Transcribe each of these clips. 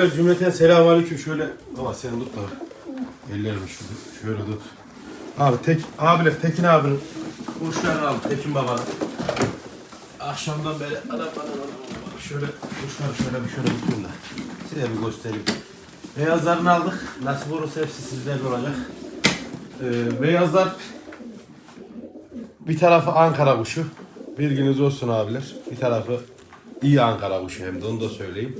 Abiler cümleten selamünaleyküm şöyle ama sen tut da ellerimi şurada şöyle tut. Abi tek abiler Tekin abinin kuşlarını aldım Tekin babanın. Akşamdan beri adam bana şöyle kuşları şöyle bir şöyle tutayım da size bir göstereyim. Beyazlarını aldık. Nasip olursa hepsi sizlerle olacak. Ee, beyazlar bir tarafı Ankara kuşu. Bilginiz olsun abiler. Bir tarafı iyi Ankara kuşu hem de onu da söyleyeyim.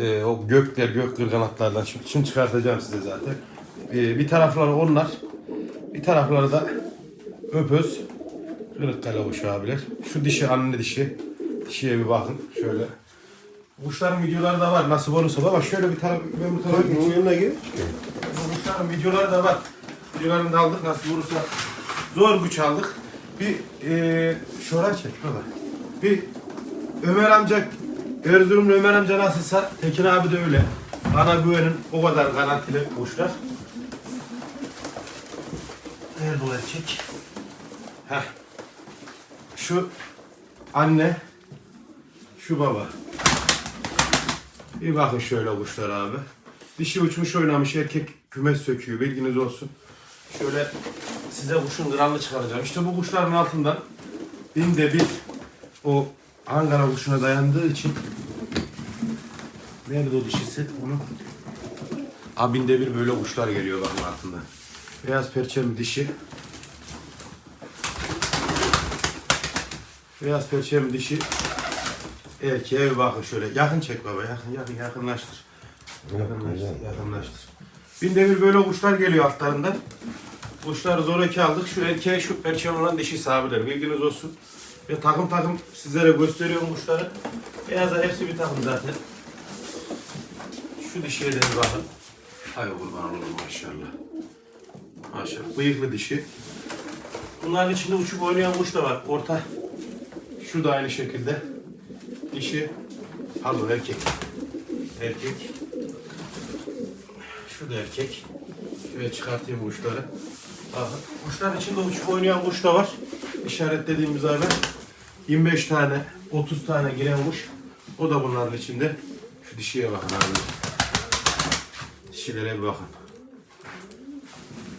Ee, o gökler, gök kırganatlardan şimdi, şimdi çıkartacağım size zaten. Ee, bir tarafları onlar. Bir tarafları da öpöz. Kırıkkale kuşu abiler. Şu dişi anne dişi. Dişiye bir bakın. Şöyle. Kuşların videoları da var. Nasıl olursa ama şöyle bir taraf ben bu tarafa geçeyim. Yanına gir. Kuşların videoları da var. Videolarını da aldık. Nasıl vurursa zor güç aldık. Bir eee şora çek baba. Bir Ömer amca Erzurumlu Ömer amca nasılsa Tekin abi de öyle. Bana güvenin o kadar garantili kuşlar. Nerede o erkek? Heh. Şu anne, şu baba. Bir bakın şöyle kuşlar abi. Dişi uçmuş oynamış erkek kümes söküyor bilginiz olsun. Şöyle size kuşun kralını çıkaracağım. İşte bu kuşların altından binde bir o Ankara kuşuna dayandığı için Nerede o dişisi? Onu Ha binde bir böyle kuşlar geliyor bakın altından. Beyaz perçem dişi. Beyaz perçem dişi. Erkeğe bir bakın şöyle. Yakın çek baba. Yakın yakın yakınlaştır. Yakınlaştır. Yakınlaştır. Binde bir böyle kuşlar geliyor altlarından. Kuşları zor eki aldık. Şu erkeğe şu perçem olan dişi sahibiler. Bilginiz olsun. Ve takım takım sizlere gösteriyorum kuşları. Beyazlar hepsi bir takım zaten. Şu dişiye de bir bakın. Ay kurban olurum maşallah. Maşallah. Bıyıklı dişi. Bunların içinde uçup oynayan kuş da var. Orta. Şu da aynı şekilde. Dişi. Pardon erkek. Erkek. Şu da erkek. Şöyle çıkartayım kuşları. Bakın. Kuşların içinde uçup oynayan kuş da var. İşaretlediğimiz haber. 25 tane, 30 tane giren kuş. O da bunların içinde. Şu dişiye bakın abi. Dişilere bir bakın.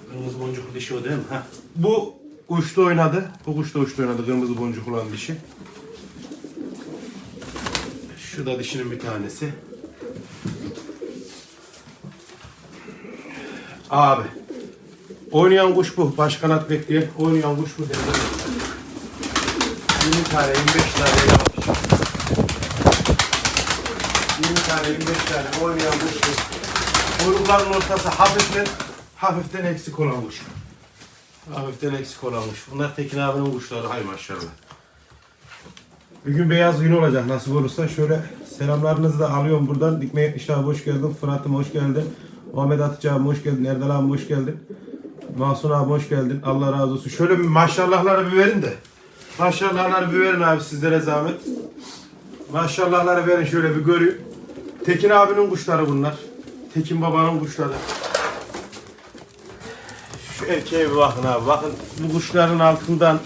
Kırmızı boncuklu dişi o değil mi? Heh. Bu uçta oynadı. Bu da uçta oynadı. Kırmızı boncuk olan dişi. Şu da dişinin bir tanesi. Abi. Oynayan kuş bu. Baş kanat bekleyen oynayan kuş bu. 20 tane, 25 tane yapmış. 20 tane, 25 tane oynayan kuş bu. Kuyrukların ortası hafiften, hafiften eksik olan. Hafiften eksik olan. Bunlar Tekin abinin kuşları. Hay maşallah. Bir gün beyaz gün olacak nasıl olursa. Şöyle selamlarınızı da alıyorum buradan. Dikme 70 abi hoş geldin. Fırat'ım hoş geldin. Muhammed Atıcı abi hoş geldin. Erdal abi hoş geldin. Mahsun abi hoş geldin. Allah razı olsun. Şöyle bir maşallahları bir verin de. Maşallahları bir verin abi sizlere zahmet. Maşallahları verin şöyle bir göreyim. Tekin abinin kuşları bunlar. Tekin babanın kuşları. Şu erkeğe bir bakın abi. Bakın bu kuşların altından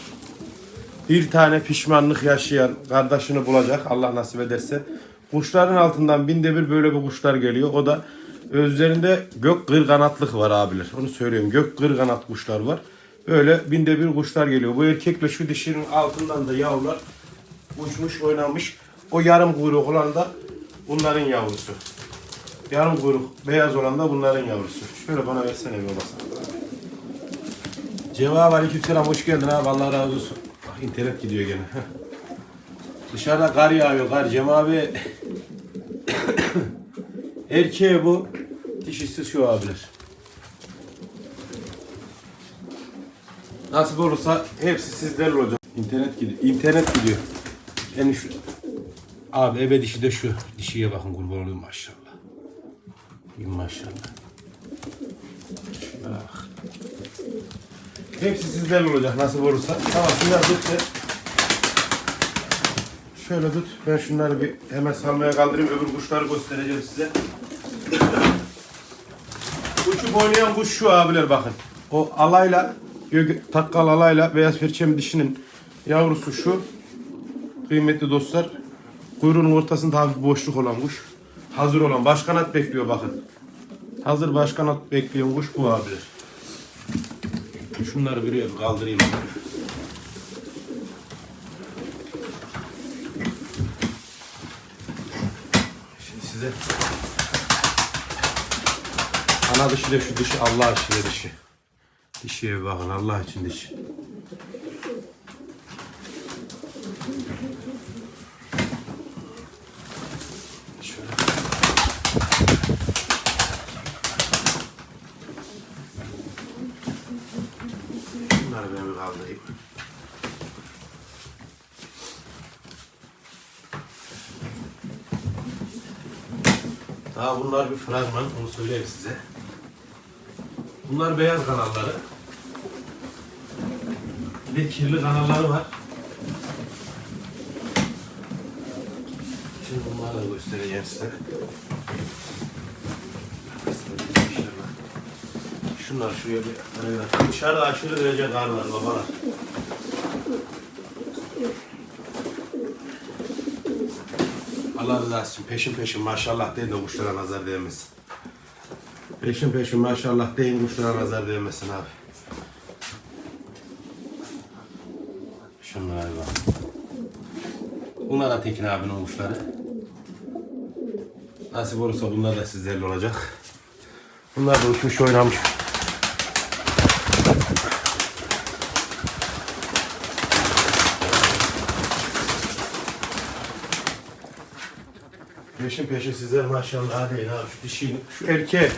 bir tane pişmanlık yaşayan kardeşini bulacak Allah nasip ederse. Kuşların altından binde bir böyle bir kuşlar geliyor. O da özlerinde gök kırganatlık var abiler. Onu söylüyorum. Gök kırganat kuşlar var. Böyle binde bir kuşlar geliyor. Bu erkekle şu dişinin altından da yavrular uçmuş oynamış. O yarım kuyruk olan da bunların yavrusu. Yarım kuyruk beyaz olan da bunların yavrusu. Şöyle bana versene bir babası. Cevap aleykümselam hoş geldin abi Allah razı olsun. Bak internet gidiyor gene. Dışarıda kar yağıyor kar Cem abi. Erkeğe bu dişisi şu abiler. Nasip olursa hepsi sizlerle olacak. İnternet gidiyor. İnternet gidiyor. Yani şu Abi ebe dişi de şu. Dişiye bakın kurban olayım maşallah. İyi maşallah. Bak. Hepsi sizlerle olacak nasip olursa. Tamam şunları tut sen. Şöyle tut. Ben şunları bir hemen salmaya kaldırayım. Öbür kuşları göstereceğim size. Uçup oynayan kuş şu abiler bakın. O alayla, takkal alayla beyaz perçem dişinin yavrusu şu. Kıymetli dostlar. Kuyruğun ortasında hafif boşluk olan kuş. Hazır olan başkanat bekliyor bakın. Hazır başkanat bekleyen kuş bu abiler. Şunları buraya bir kaldırayım. Şimdi size ana dışı da şu dışı Allah aşkına dışı. Dişiye bakın Allah için dişi. Şöyle. Bunları ben bir. Daha bunlar bir fragman, onu söyleyeyim size. Bunlar beyaz kanalları. Bir de kirli kanalları var. Şimdi bunları da göstereceğim size. Şunlar şuraya bir evet. Dışarıda aşırı derece kar var babalar. Allah rızası için peşin peşin maşallah deyin de kuşlara nazar değmesin. Peşin peşin maşallah deyin kuşlara nazar değmesin abi. Şunlara bir. Bunlar da Tekin abinin kuşları. Nasip olursa bunlar da sizlerle olacak. Bunlar da uçmuş oynamış. Peşin peşin sizler maşallah deyin abi şu dişi, şu erkeğe,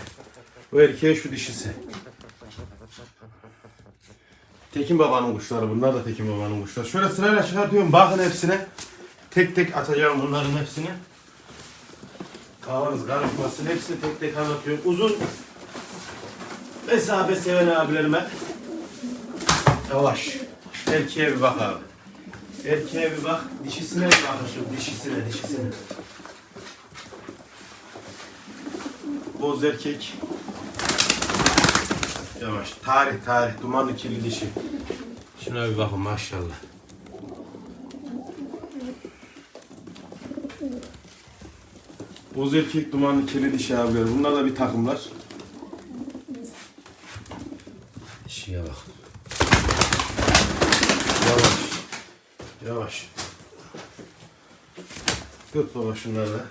bu erkeğe şu dişisi. Tekin babanın kuşları bunlar da Tekin babanın kuşları. Şöyle sırayla çıkartıyorum bakın hepsine. Tek tek atacağım bunların hepsini. Kafanız karışmasın hepsini tek tek anlatıyorum. Uzun mesafe seven abilerime yavaş. Erkeğe bir bak abi. Erkeğe bir bak. Dişisine bir bakışım. Dişisine, dişisine. Boz erkek. Yavaş. Tarih, tarih. Dumanlı kirli dişi. Şuna bir bakın maşallah. Boz erkek dumanlı kirli dişi abiler. Bunlar da bir takımlar. Dişiye bak. Yavaş. Yavaş. Tut baba şunları da.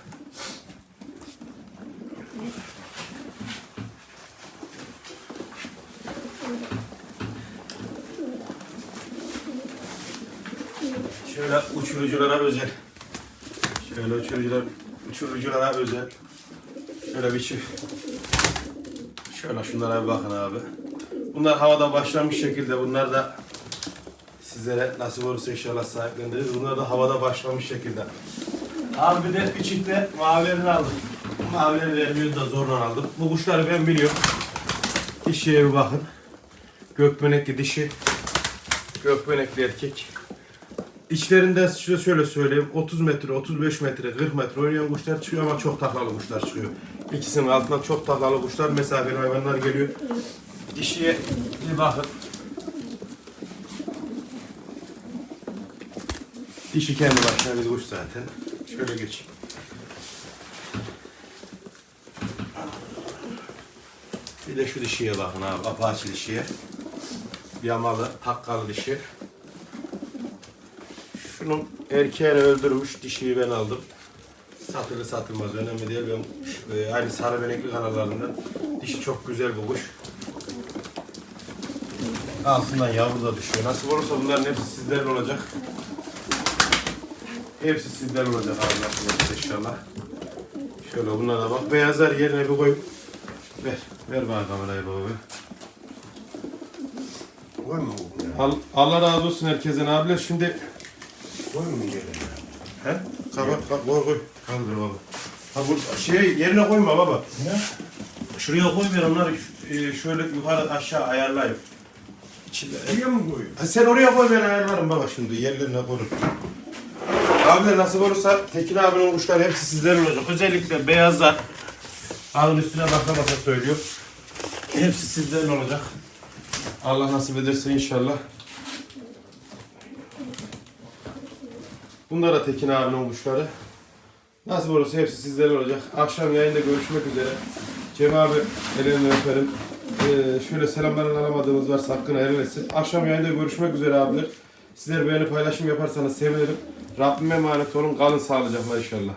Şöyle uçuruculara özel. Şöyle uçurucular, uçuruculara özel. Şöyle bir çift. Şöyle şunlara bir bakın abi. Bunlar havada başlamış şekilde. Bunlar da sizlere nasip olursa inşallah sahiplendiririz. Bunlar da havada başlamış şekilde. Abi bir de bir çifte mavilerini aldım. Mavileri vermiyor da zorla aldım. Bu kuşları ben biliyorum. Dişiye bir bakın. Gökbenekli dişi. Gökbenekli erkek. İçlerinden size şöyle söyleyeyim. 30 metre, 35 metre, 40 metre oynayan kuşlar çıkıyor ama çok taklalı kuşlar çıkıyor. İkisinin altından çok taklalı kuşlar, mesafeli hayvanlar geliyor. Dişiye bir bakın. Dişi kendi başına bir kuş zaten. Şöyle geç. Bir de şu dişiye bakın abi, apaçı dişiye. Yamalı, takkalı dişi. Şunun erkeğini öldürmüş, dişiyi ben aldım. Satılır satılmaz önemli değil. Ben e, aynı sarı benekli kanallarından. Dişi çok güzel bu kuş. Altından yavru da düşüyor. Nasıl olursa bunların hepsi sizlerle olacak. Hepsi sizlerle olacak abi nasıl olursa inşallah. Şöyle bunlara bak. Beyazlar yerine bir koy. Ver. Ver bana kamerayı baba. be. Koy mu bu? Al- Allah razı olsun herkesten abiler. Şimdi Koy mu yerine? He? Kapat, kapat, koy koy. Kaldır baba. Ha bu şey yerine koyma baba. Ne? Şuraya koy ver onları e, şöyle yukarı aşağı ayarlayayım. İçinde. Buraya mı koy? Ha, sen oraya koy ben ayarlarım baba şimdi yerlerine koyun. Abiler nasip olursa Tekin abinin kuşları hepsi sizlerin olacak. Özellikle beyazlar. Alın üstüne baka baka söylüyor. Hepsi sizlerin olacak. Allah nasip ederse inşallah. Bunlar da Tekin abinin kuşları. Nasıl olursa hepsi sizlerle olacak. Akşam yayında görüşmek üzere. Cem abi elini öperim. Ee, şöyle selamlarını alamadığımız varsa hakkını helal etsin. Akşam yayında görüşmek üzere abiler. Sizler beğeni paylaşım yaparsanız sevinirim. Rabbime emanet olun. Kalın sağlıcakla inşallah.